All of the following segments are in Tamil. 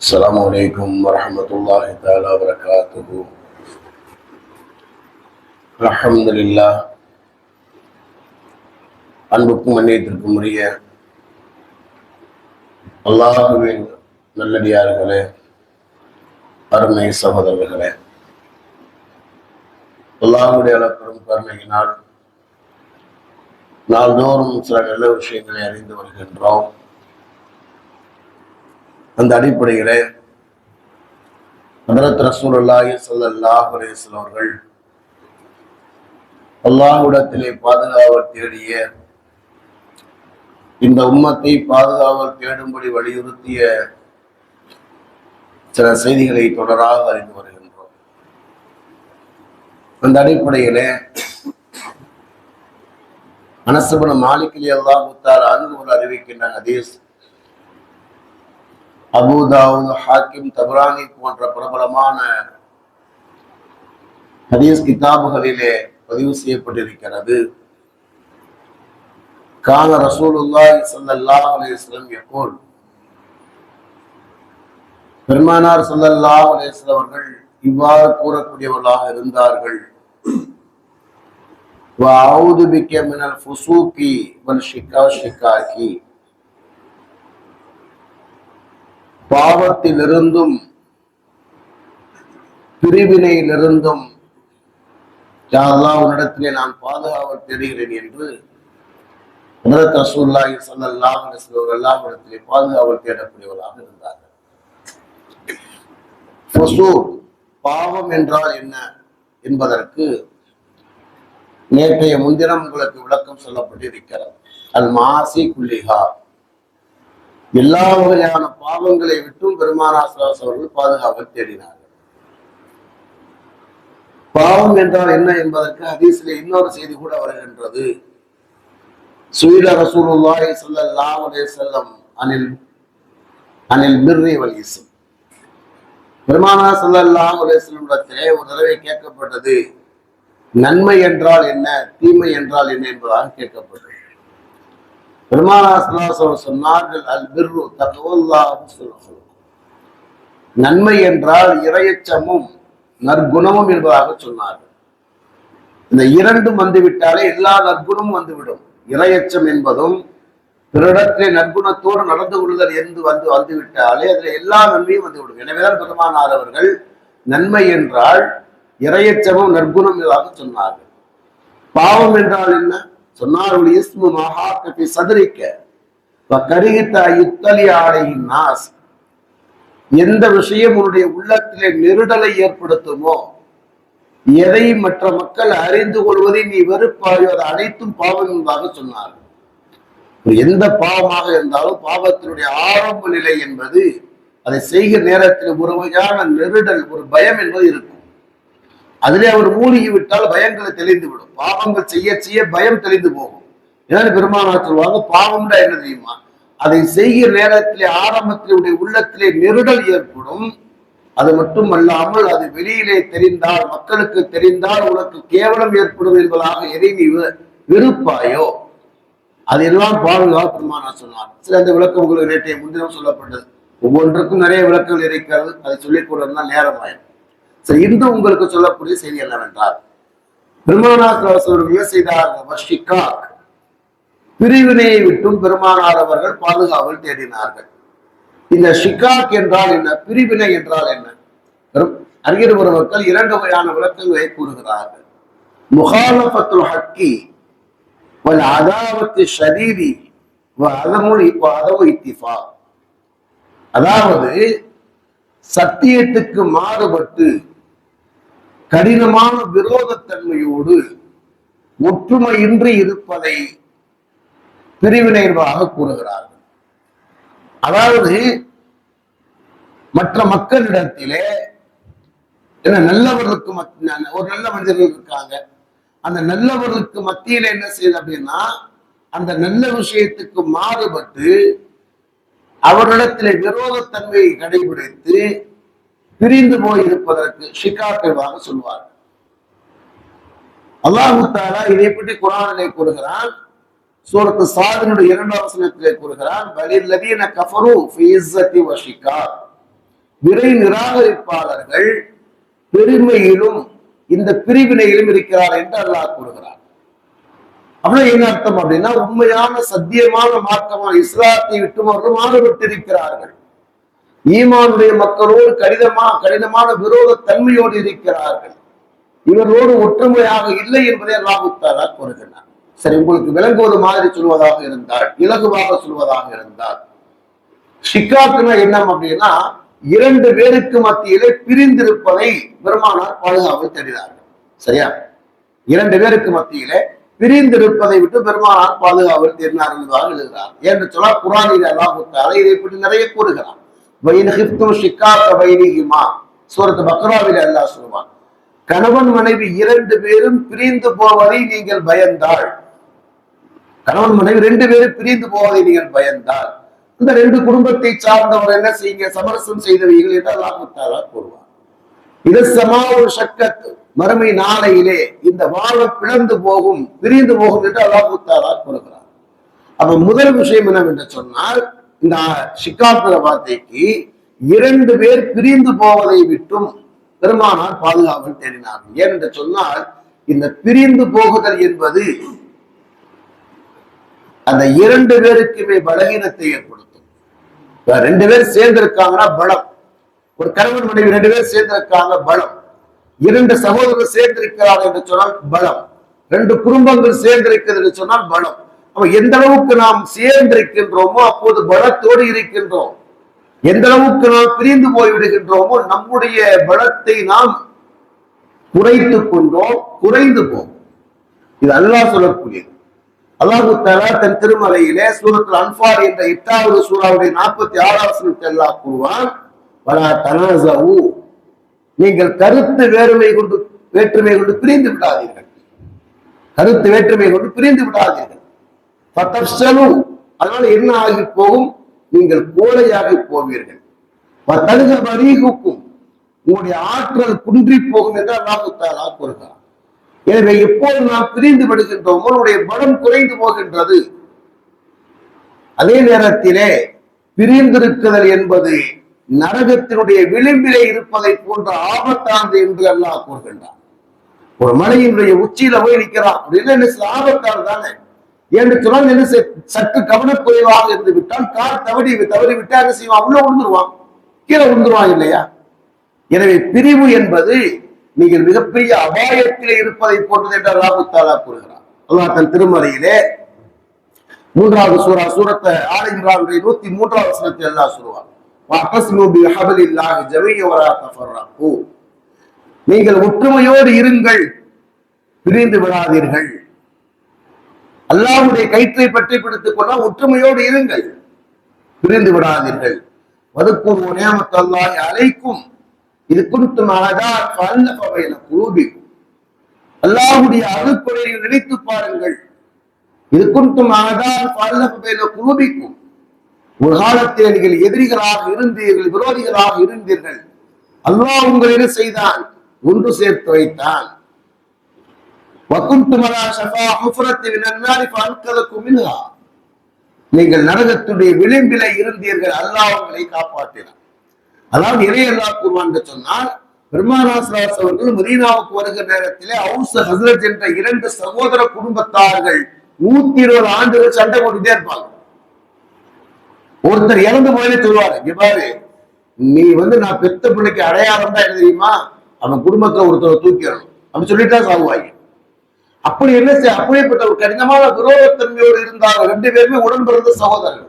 السلام عليكم ورحمة الله تعالى وبركاته الحمد لله அன்புக்கும் மன்னியத்திற்கும் உரிய அல்லாஹுவின் நல்லடியார்களே அருமை சகோதரர்களே அல்லாஹுடைய அளப்பெரும் கருணையினால் நாள்தோறும் சில நல்ல விஷயங்களை அறிந்து வருகின்றோம் அந்த அடிப்படையிலே ஹதரத் ரசூலுல்லாஹி ஸல்லல்லாஹு அலைஹி வஸல்லம் அவர்கள் பாதுகாவல் தேடிய இந்த உம்மத்தை பாதுகாவல் தேடும்படி வலியுறுத்திய சில செய்திகளை தொடராக அறிந்து வருகின்றோம். அந்த அடிப்படையிலே அனசபன மாலிக்கிலி அல்லாஹ் முத்தார் அன்பு அறிவிக்கின்ற ஹதீஸ். அபுதாவுத் ஹாக்கிம் தபுரானி போன்ற பிரபலமான ஹதீஸ் கிதாபுகளிலே பதிவு செய்யப்பட்டிருக்கிறது. கால ரசூலுல்லாஹி ஸல்லல்லாஹு அலைஹி வஸல்லம் யகூல் பெருமானார் ஸல்லல்லாஹு அலைஹி வஸல்லம் அவர்கள் இவ்வாறு கூறக்கூடியவர்களாக இருந்தார்கள். வ வஅஊது பிக்க மினல் ஃபுசூகி வல் ஷிகா ஷிகாகி. பாவத்திலிருந்தும் பிரிவினையிலிருந்தும் யாரெல்லாம் உன்னிடத்திலே நான் பாதுகாவல் தேடுகிறேன் என்று ஹதரத் ரசூலுல்லாஹி ஸல்லல்லாஹு அலைஹி எல்லாம் இடத்திலே பாதுகாவல் தேடக்கூடியவர்களாக இருந்தார்கள். பாவம் என்றால் என்ன என்பதற்கு நேற்றைய முன்தினம் உங்களுக்கு விளக்கம் சொல்லப்பட்டிருக்கிறது. அல் மாசி குல்லிஹா. எல்லா வகையான பாவங்களை விட்டும் பெருமானாசராஸ் அவர்கள் பாதுகாவல் தேடினார்கள். பாவம் என்றால் என்ன என்பதற்கு ஹதீஸிலே இன்னொரு செய்தி கூட வருகின்றது. சுயில ரசூலுல்லாஹி ஸல்லல்லாஹு அலைஹி வஸல்லம் அனில் அனில் மிர்ரி வல் இஸ்ம். பெருமானா ஸல்லல்லாஹு அலைஹி வஸல்லம் இடத்திலே ஒரு தடவை கேட்கப்பட்டது நன்மை என்றால் என்ன தீமை என்றால் என்ன? என்பதாக கேட்கப்பட்டது. பெருமானா சொன்னார்கள் அல் பிர்ரு தக்வல்லாஹு நன்மை என்றால் இரையச்சமும் நற்குணமும் என்பதாக சொன்னார்கள். இந்த இரண்டும் வந்துவிட்டாலே எல்லா நற்குணமும் வந்துவிடும். இரையச்சம் என்பதும் பிறடத்திலே நற்குணத்தோடு நடந்து கொள்ளுதல் என்று வந்து வந்துவிட்டாலே அதில் எல்லா நன்மையும் வந்துவிடும். எனவேதான் பெருமானார் அவர்கள் நன்மை என்றால் இரையச்சமும் நற்குணம் என்பதாக சொன்னார்கள். பாவம் என்றால் என்ன? சொன்னார்கள் இஸ்மு மகா சதுரிக்க. கருகித்த யுத்தலி ஆடையின் நாஸ். எந்த விஷயம் உன்னுடைய உள்ளத்திலே நெருடலை ஏற்படுத்துமோ எதை மற்ற மக்கள் அறிந்து கொள்வதை நீ வெறுப்பாயோ அது அனைத்தும் பாவம் என்பதாக சொன்னார் எந்த பாவமாக இருந்தாலும் பாவத்தினுடைய ஆரம்ப நிலை என்பது அதை செய்கிற நேரத்தில் ஒரு வகையான நெருடல் ஒரு பயம் என்பது இருக்கும். அதிலே அவர் மூழ்கி விட்டால் பயங்களை தெளிந்து விடும் பாவங்கள் செய்ய செய்ய பயம் தெளிந்து போகும். ஏன்னா பெருமானா சொல்லுவாங்க பாவம்டா என்ன தெரியுமா? அதை செய்கிற நேரத்திலே ஆரம்பத்தினுடைய உள்ளத்திலே நெருடல் ஏற்படும். அது மட்டுமல்லாமல் அது வெளியிலே தெரிந்தால் மக்களுக்கு தெரிந்தால் உனக்கு கேவலம் ஏற்படும் என்பதாக எதை நீ விருப்பாயோ அதெல்லாம் பாதுகாப்பு பெருமானா சொன்னார் சில அந்த விளக்கம் உங்களுக்கு நேற்றைய முன்தினம் சொல்லப்பட்டது. ஒவ்வொன்றுக்கும் நிறைய விளக்கங்கள் இருக்கிறது. அதை சொல்லிக் நேரம் ஆயிடும் சரி இன்று உங்களுக்கு சொல்லக்கூடிய செய்தி என்னவென்றால் பெருமானார் அவர்கள் செய்தார் பிரிவினையை விட்டும் பெருமானார் அவர்கள் பாதுகாவல் தேடினார்கள். இந்த ஷிகாக் என்றால் என்ன? பிரிவினை என்றால் என்ன? அறிஞர் மக்கள் இரண்டு வகையான விளக்கங்களை கூறுகிறார்கள். முகாலபத்துல் ஹக்கி வல் அதாவத்து ஷரீரி அதாவது சத்தியத்துக்கு மாறுபட்டு கடினமான விரோதத்தன்மையோடு ஒற்றுமையின்றி இருப்பதை பிரிவினைவாக கூறுகிறார்கள். அதாவது மற்ற மக்களிடத்திலே ஏன்னா நல்லவர்களுக்கு ஒரு நல்ல மனிதர்கள் இருக்காங்க. அந்த நல்லவர்களுக்கு மத்தியில என்ன செய்யுது அப்படின்னா அந்த நல்ல விஷயத்துக்கு மாறுபட்டு அவரிடத்திலே விரோதத்தன்மையை கடைபிடித்து பிரிந்து போய் இருப்பதற்கு ஷிகாக்கள்வாக சொல்வார்கள். அல்லாஹு தாலா இதை பற்றி குரானிலே கூறுகிறான் சூரத்து சாதனுடைய இரண்டாம் வசனத்திலே கூறுகிறான் பலில்லதீன கஃபரு ஃபீ வஷிகா விரை நிராகரிப்பாளர்கள் பெருமையிலும் இந்த பிரிவினையிலும் இருக்கிறார் என்று அல்லாஹ் கூறுகிறார் அப்படின்னா என்ன அர்த்தம் அப்படின்னா உண்மையான சத்தியமான மார்க்கமான இஸ்லாத்தை விட்டு மாறுபட்டிருக்கிறார்கள் ஈமானுடைய மக்களோடு கடிதமா கடினமான விரோத தன்மையோடு இருக்கிறார்கள். இவர்களோடு ஒற்றுமையாக இல்லை என்பதை அல்லாஹுத்தாலா கூறுகிறார் சரி உங்களுக்கு விளங்குவது மாதிரி சொல்வதாக இருந்தால் இலகுவாக சொல்வதாக இருந்தால் ஷிக்காக்குனா என்ன அப்படின்னா இரண்டு பேருக்கு மத்தியிலே பிரிந்திருப்பதை பெருமானார் பாதுகாவல் தெரிகிறார்கள் சரியா? இரண்டு பேருக்கு மத்தியிலே பிரிந்திருப்பதை விட்டு பெருமானார் பாதுகாவல் தெரினார் என்பதாக எழுதுகிறார். என்று சொன்னால் குரானில் அல்லாஹுத்தாலா இதை பற்றி நிறைய கூறுகிறார் சூரத்து பக்ராவில் அல்லா சொல்லுவான். கணவன் மனைவி இரண்டு பேரும் பிரிந்து போவதை நீங்கள் பயந்தால். கணவன் மனைவி ரெண்டு பேரும் பிரிந்து போவதை நீங்கள் பயந்தால். இந்த ரெண்டு குடும்பத்தை சார்ந்தவர் என்ன செய்யுங்க? சமரசம் செய்தவர்கள் என்று அல்லாஹுத்தாலா கூறுவார் இது சமா ஒரு சக்கத் மறுமை நாளையிலே இந்த வாழ்வை பிளந்து போகும் பிரிந்து போகும் என்று அல்லாஹுத்தாலா கூறுகிறார் அப்ப முதல் விஷயம் என்னவென்று சொன்னால் இந்த ஷிகாத்துற வார்த்தைக்கு இரண்டு பேர் பிரிந்து போவதை விட்டும் பெருமானார் பாதுகாவல் தேடினார். ஏனென்று சொன்னால் இந்த பிரிந்து போகுதல் என்பது அந்த இரண்டு பேருக்குமே பலகீனத்தை ஏற்படுத்தும். ரெண்டு பேர் சேர்ந்து இருக்காங்கன்னா பலம். ஒரு கணவன் மனைவி ரெண்டு பேர் சேர்ந்து இருக்காங்க பலம். இரண்டு சகோதரர்கள் சேர்ந்து என்று சொன்னால் பலம். ரெண்டு குடும்பங்கள் சேர்ந்திருக்கிறது என்று சொன்னால் பலம். எந்த அளவுக்கு நாம் சேர்ந்திருக்கின்றோமோ அப்போது பலத்தோடு இருக்கின்றோம். எந்த அளவுக்கு நாம் பிரிந்து போய் விடுகின்றோமோ நம்முடைய பலத்தை நாம் குறைத்துக் கொண்டோம் குறைந்து போகும். இது அல்லாஹ் சொல்லக்கூடியது. அல்லாஹு தலா தன் திருமலையிலே சூரத்தில் அன்பார் என்ற எட்டாவது சூறாவுடைய நாற்பத்தி ஆறாவது சூரத்தில் அல்லாஹ் கூறுவான் வலா தனாசவு நீங்கள் கருத்து வேறுமை கொண்டு வேற்றுமை கொண்டு பிரிந்து விடாதீர்கள். கருத்து வேற்றுமை கொண்டு பிரிந்து விடாதீர்கள். பத்தப்சலு அதனால என்ன ஆகி போகும் நீங்கள் கோழையாகி போவீர்கள். தழுக வரிகுக்கும். உங்களுடைய ஆற்றல் குன்றி போகும் என்று அல்லாஹு கூறுகிறார் எனவே எப்போது நாம் பிரிந்து விடுகின்றோம் உங்களுடைய பலம் குறைந்து போகின்றது. அதே நேரத்திலே பிரிந்திருக்குதல் என்பது நரகத்தினுடைய விளிம்பிலே இருப்பதை போன்ற ஆபத்தானது என்று அல்லாஹ் கூறுகின்றான். ஒரு மலையினுடைய உச்சியில போய் நிற்கிறான் அப்படின்னா ஆபத்தானது தானே? என்று சொன்னால் என்ன செய்- சற்று கவனக்குறைவாக இருந்து விட்டால் கார் தவறி தவறி விட்டால் என்ன செய்வான்? உள்ள விழுந்துருவான். கீழே விழுந்துருவான் இல்லையா? எனவே பிரிவு என்பது நீங்கள் மிகப்பெரிய அபாயத்திலே இருப்பதை போன்றது என்று அல்லாஹு தாலா கூறுகிறார் அல்லாஹ் தன் திருமறையிலே மூன்றாவது சூரா சூரத்தை ஆலை இம்ரானுடைய நூத்தி மூன்றாவது சூரத்தை எல்லாம் சொல்லுவார் நீங்கள் ஒற்றுமையோடு இருங்கள் பிரிந்து விடாதீர்கள். அல்லாவுடைய கயிற்றை பற்றி பிடித்துக் கொள்ள ஒற்றுமையோடு இருங்கள். பிரிந்து விடாதீர்கள். வதுக்கூர் நியமத் அழைக்கும் இது குறித்து மகதான் ஃபல்லஃப பைன குலூபிக்கும். அல்லாஹ்வுடைய நினைத்து பாருங்கள். இது குறித்து மகதான் ஃபல்லஃப பைன குலூபிக்கும். ஒரு காலத்தில் நீங்கள் எதிரிகளாக இருந்தீர்கள் விரோதிகளாக இருந்தீர்கள். அல்லாஹ் உங்களை என்ன செய்தான். ஒன்று சேர்த்து வைத்தான். வகுந்தும் நீங்கள் நரகத்துடைய விளிம்பில இருந்தீர்கள். அல்லாஹ் உங்களை காப்பாற்றினார். அதாவது இறையல்லா கூறுவாங்க சொன்னால் பெருமானாசராஸ் அவர்கள் மதீனாவுக்கு வருகிற நேரத்திலே அவுச ஹசரத் என்ற இரண்டு சகோதர குடும்பத்தார்கள் நூத்தி இருபது ஆண்டுகள் சண்டை கொண்டுதே இருப்பாங்க. ஒருத்தர் இறந்து போயிலே சொல்லுவாரு இங்க பாரு நீ வந்து நான் பெத்த பிள்ளைக்கு அடையாளம் தான் தெரியுமா? அவன் குடும்பத்துல ஒருத்தரை தூக்கிடணும். அப்படின்னு சொல்லிட்டா சாகுவாங்க. அப்படி என்ன செய்ய அப்படியேப்பட்ட ஒரு கடினமான விரோதத்தன்மையோடு இருந்தார்கள் ரெண்டு பேருமே உடன் பிறந்த சகோதரர்கள்.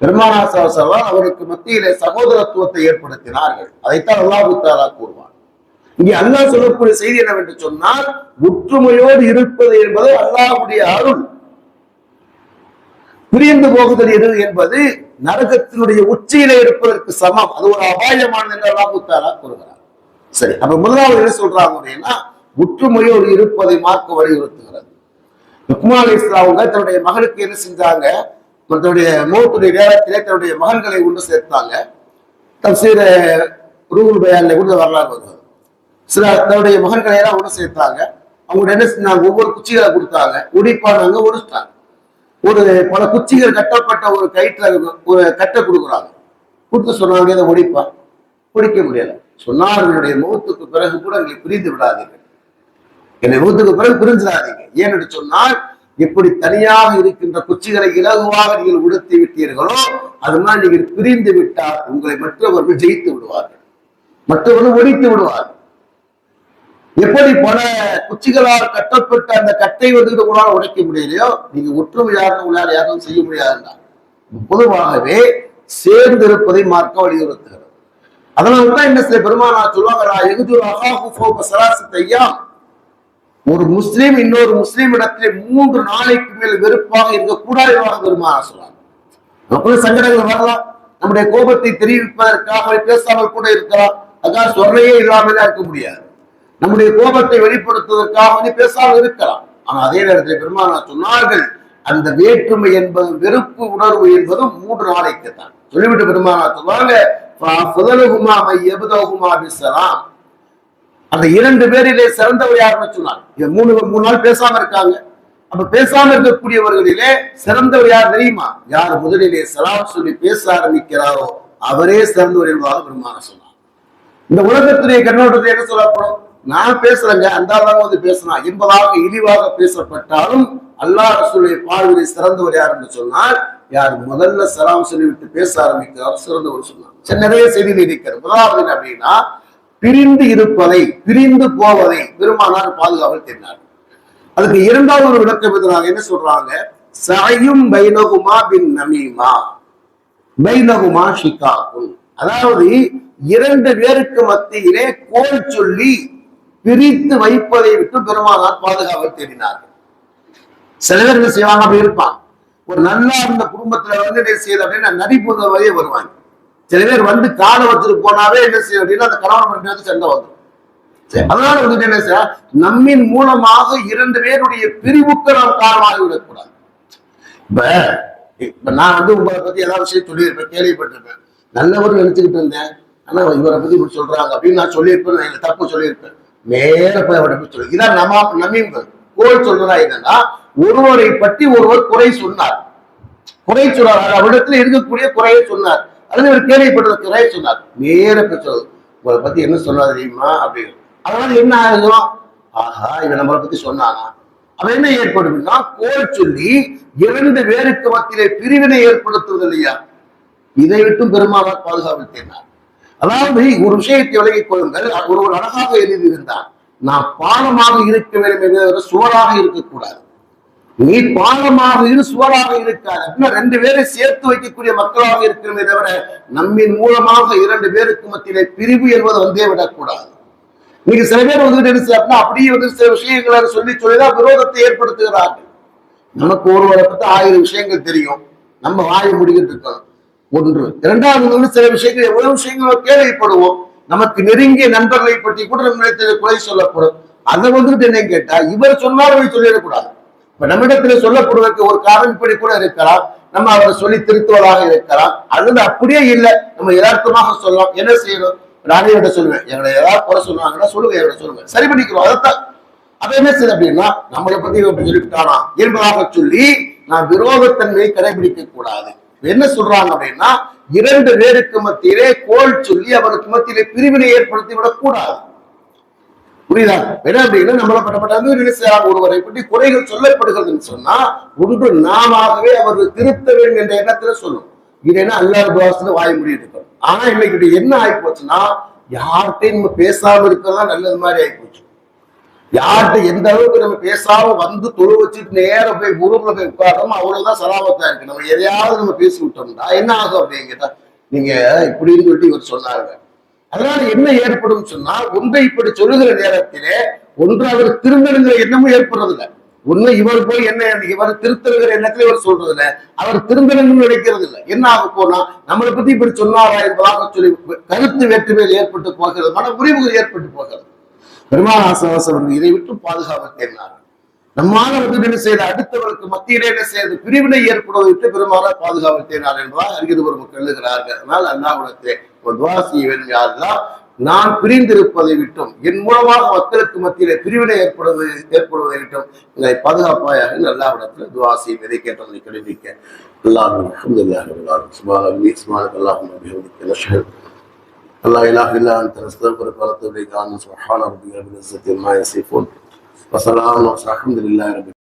பெருமானாசாசவா அவருக்கு மத்தியிலே சகோதரத்துவத்தை ஏற்படுத்தினார்கள். அதைத்தான் அல்லாஹு தாலா கூறுவார் இங்கே அல்லாஹ் சொல்லக்கூடிய செய்தி என்னவென்று சொன்னால் ஒற்றுமையோடு இருப்பது என்பது அல்லாஹுடைய அருள். பிரிந்து போகுதல் எது என்பது நரகத்தினுடைய உச்சியில இருப்பதற்கு சமம். அது ஒரு அபாயமானது என்று அல்லாஹு தாலா கூறுகிறார். சரி அப்ப முதலாவது என்ன சொல்றாங்க அப்படின்னா முற்றுமுறையோடு இருப்பதை மார்க்க வலியுறுத்துகிறது. லுக்மா அலி இஸ்லாமுங்க தன்னுடைய மகனுக்கு என்ன செஞ்சாங்க? தன்னுடைய மூத்துடைய நேரத்திலே தன்னுடைய மகன்களை ஒன்று சேர்த்தாங்க. தப்சீர ரூல் பயால கூட வரலாறு வருது சில தன்னுடைய மகன்களை எல்லாம் ஒன்று சேர்த்தாங்க. அவங்க என்ன செஞ்சாங்க? ஒவ்வொரு குச்சிகளை கொடுத்தாங்க. உடிப்பானாங்க ஒடிச்சிட்டாங்க ஒரு பல குச்சிகள் கட்டப்பட்ட ஒரு கயிற்ற ஒரு கட்டை கொடுக்குறாங்க. கொடுத்து சொன்னாங்க இதை ஒடிப்பா ஒடிக்க முடியல. சொன்னார்களுடைய முகத்துக்கு பிறகு கூட எங்களை பிரிந்து விடாதீர்கள். என்னை முகத்துக்கு பிறகு பிரிஞ்சிடாதீங்க. ஏன்னு சொன்னால் எப்படி தனியாக இருக்கின்ற குச்சிகளை இலகுவாக நீங்கள் உடுத்தி விட்டீர்களோ அது மாதிரி நீங்கள் பிரிந்து விட்டால் உங்களை மற்றவர்கள் ஜெயித்து விடுவார்கள். மற்றவர்கள் ஒழித்து விடுவார்கள். எப்படி பல குச்சிகளால் கட்டப்பட்ட அந்த கட்டை வந்து உங்களால் உடைக்க முடியலையோ நீங்க ஒற்றுமையாக உங்களால் யாரும் செய்ய முடியாதுதான் பொதுவாகவே சேர்ந்திருப்பதை மார்க்க வலியுறுத்துகிறது. அதனால்தான் என்ன சில பெருமானா சொல்லுவாங்க எகுது ஒரு முஸ்லீம் இன்னொரு முஸ்லீம் இடத்திலே மூன்று நாளைக்கு மேல் வெறுப்பாக இருக்கக்கூடாது பெருமானா சொல்றாங்க நமக்குள்ள சங்கடங்கள் வரலாம். நம்முடைய கோபத்தை தெரிவிப்பதற்காக பேசாமல் கூட இருக்கலாம். அதான் சொல்றையே இல்லாமல் இருக்க முடியாது. நம்முடைய கோபத்தை வெளிப்படுத்துவதற்காக வந்து பேசாமல் இருக்கலாம். ஆனா அதே நேரத்தில் பெருமானா சொன்னார்கள் அந்த வேற்றுமை என்பது வெறுப்பு உணர்வு என்பதும் மூன்று நாளைக்கு தான் சொல்லிவிட்டு பெருமானா சொன்னாங்க அந்த இரண்டு பேரிலே சிறந்தவர் யாருன்னு சொன்னார் மூணு மூணு நாள் பேசாம இருக்காங்க. அப்ப பேசாம இருக்கக்கூடியவர்களிலே சிறந்தவர் யார் தெரியுமா? யார் முதலிலே சலாம் சொல்லி பேச ஆரம்பிக்கிறாரோ அவரே சிறந்தவர் என்பதாக பெருமான சொன்னார். இந்த உலகத்துடைய கண்ணோட்டத்தை என்ன சொல்லப்படும் நான் பேசுறேங்க அந்த வந்து பேசினா என்பதாக இழிவாக பேசப்பட்டாலும் அல்லாஹ் ரசூலுடைய பார்வையை சிறந்தவர் யார் என்று சொன்னால் யார் முதல்ல சலாம் சொல்லிவிட்டு பேச ஆரம்பிக்கிறார் சிறந்தவர் சொன்னார். சரி நிறைய செய்திகள் இருக்கிறது. முதலாவது அப்படின்னா பிரிந்து இருப்பதை பிரிந்து போவதை பெருமானார் பாதுகாவல் தெரிந்தார் அதுக்கு இரண்டாவது ஒரு விளக்கம் எதிராக என்ன சொல்றாங்க? சயும் பைனகுமா பின் நமீமா. பைனகுமா ஷிகாகும் அதாவது இரண்டு பேருக்கு மத்தியிலே கோல் சொல்லி பிரித்து வைப்பதை விட்டு பெருமானார் பாதுகாவல் தேடினார்கள் சில பேர் என்ன செய்வாங்க? அப்படி இருப்பான் ஒரு நல்லா இருந்த குடும்பத்துல வந்து என்ன செய்யுது அப்படின்னா நடி வரையே வருவாங்க. சில பேர் வந்து காலை வச்சுட்டு போனாவே என்ன செய்யும் அப்படின்னா அந்த கணவன் மனைவி சண்டை வந்துடும் அதனால வந்துட்டு என்ன செய்ய நம்மின் மூலமாக இரண்டு பேருடைய பிரிவுக்கு நாம் காரணமாக விடக்கூடாது. இப்ப இப்ப நான் வந்து உங்களை பத்தி ஏதாவது விஷயம் சொல்லியிருப்பேன் கேள்விப்பட்டிருப்பேன். நல்லவர் நினைச்சுக்கிட்டு இருந்தேன். ஆனா இவரை பத்தி இப்படி சொல்றாங்க அப்படின்னு நான் சொல்லியிருப்பேன் தப்பு சொல்லியிருப்பேன். நேர போய் அவரை போய் சொல்லு இதான் நம்ம நம்ம கோல் சொல்றதா என்னன்னா ஒருவரை பற்றி ஒருவர் குறை சொன்னார். குறை சொன்னார். அவரிடத்துல இருக்கக்கூடிய குறையை சொன்னார். அல்லது ஒரு கேள்விப்பட்டது சொன்னார். நேர சொல்றது உங்களை பத்தி என்ன சொன்னார் தெரியுமா? அப்படின்னு. அதனால என்ன ஆகும் ஆஹா இவன் நம்மளை பத்தி சொன்னானா? அவன் என்ன ஏற்படும்னா கோல் சொல்லி இரண்டு பேருக்கு மத்தியிலே பிரிவினை ஏற்படுத்துவது இல்லையா இதை விட்டும் பெருமானார் பாதுகாப்பு தேர்ந்தார் அதாவது ஒரு விஷயத்தை விலகிக் கொள்ளுங்கள். ஒருவர் அழகாக எழுதியிருந்தார். நான் பாலமாக இருக்க வேண்டும் சுவராக இருக்கக்கூடாது. நீ பாலமாக இரு சுவராக இருக்காது அப்படின்னா ரெண்டு பேரை சேர்த்து வைக்கக்கூடிய மக்களாக இருக்கிறமே தவிர நம்மின் மூலமாக இரண்டு பேருக்கு மத்தியிலே பிரிவு என்பது வந்தே விடக்கூடாது. நீங்க சில பேர் வந்துட்டு என்ன அப்படியே வந்து சில விஷயங்களை சொல்லி சொல்லிதான் விரோதத்தை ஏற்படுத்துகிறார்கள். நமக்கு ஒருவரை பத்தி ஆயிரம் விஷயங்கள் தெரியும். நம்ம வாயை முடிக்கிட்டு இருக்கோம் ஒன்று. இரண்டாவது வந்து சில விஷயங்கள் எவ்வளவு விஷயங்களோ கேள்விப்படுவோம் நமக்கு நெருங்கிய நண்பர்களை பற்றி கூட நம்ம குறை சொல்லப்படும். அதை வந்துட்டு என்னன்னு கேட்டா இவர் சொன்னாலும் சொல்லிடக்கூடாது. நம்மிடத்துல சொல்லப்படுவதற்கு ஒரு காரணம் இப்படி கூட இருக்கலாம். நம்ம அவரை சொல்லி திருத்துவதாக இருக்கலாம். அல்லது அப்படியே இல்லை. நம்ம யதார்த்தமாக சொல்லலாம். என்ன செய்யணும்? நானே கிட்ட சொல்லுவேன். எங்களை ஏதாவது குறை சொல்லுவாங்கன்னா சொல்லுங்க எங்களை சொல்லுங்க. சரி பண்ணிக்கிறோம். அதைத்தான். அதை என்ன செய்யுது அப்படின்னா நம்மளை பத்தி சொல்லிவிட்டானா என்பதாக சொல்லி நான் விரோதத்தன்மையை கடைபிடிக்க கூடாது. என்ன சொல்றாங்க அப்படின்னா இரண்டு பேருக்கு மத்தியிலே கோல் சொல்லி அவருக்கு மத்தியிலே பிரிவினை ஏற்படுத்தி விடக்கூடாது புரியுதா? என்ன அப்படின்னா நம்மளப்பட்ட ஒருவரை பற்றி குறைகள் சொல்லப்படுகிறதுன்னு சொன்னா ஒன்று நாமாகவே அவர் திருத்த வேண்டும் என்ற எண்ணத்துல சொல்லும். இது என்ன அல்லாத துவாசத்துல வாய முடியும் ஆனா இன்னைக்கு என்ன ஆகி போச்சுன்னா யார்கிட்டையும் நம்ம பேசாம இருக்கிறதா நல்லது மாதிரி ஆகி போச்சு யார்கிட்ட எந்த அளவுக்கு நம்ம பேசாம வந்து தொழு வச்சுட்டு நேரம் போய் குருல போய் உட்காரோம் அவ்வளவுதான் சலாமத்தா இருக்கு. நம்ம எதையாவது நம்ம பேசி விட்டோம்டா என்ன ஆகும் அப்படிங்கிட்ட நீங்க இப்படின்னு சொல்லிட்டு இவர் சொன்னாங்க அதனால என்ன ஏற்படும் சொன்னா ஒன்றை இப்படி சொல்லுகிற நேரத்திலே ஒன்று அவர் திருந்தணுங்கிற எண்ணமும் ஏற்படுறதில்ல. ஒண்ணு இவர் போய் என்ன இவர் திருத்தலுங்கிற எண்ணத்துல இவர் சொல்றது இல்ல அவர் திருந்தணும்னு நினைக்கிறது இல்லை என்ன ஆக போனா நம்மளை பத்தி இப்படி சொன்னாரா என்பதாக சொல்லி கருத்து வேற்றுமையில் ஏற்பட்டு போகிறது மன முறிவுகள் ஏற்பட்டு போகிறது. பெருமானாசவாசம் இதை விட்டு பாதுகாப்பு தேடினார் நம்மால வந்து என்ன செய்த அடுத்தவர்களுக்கு மத்தியிலே என்ன செய்யறது பிரிவினை ஏற்படுவதை விட்டு பெருமானா பாதுகாப்பு தேடினார் என்பதாக அறிஞர் பெருமக்கள் எழுதுகிறார்கள் அதனால் அண்ணாவுடத்தே ஒரு துவா செய்ய வேண்டும் யாருதான் நான் பிரிந்திருப்பதை விட்டும் என் மூலமாக மக்களுக்கு மத்தியிலே பிரிவினை ஏற்படுவது ஏற்படுவதை விட்டும் இதை பாதுகாப்பாயாக நல்லா இடத்துல துவாசி விதை கேட்டதை கிடைப்பிக்க அல்லாஹ் அஹமதுல்லாஹ் சுபாக சுபாக அல்லாஹ் لا اله الا انت نستغفرك ونتوب اليك آمين سبحان ربك رب العزه عما يصفون வசலாம் அலமதுல்லா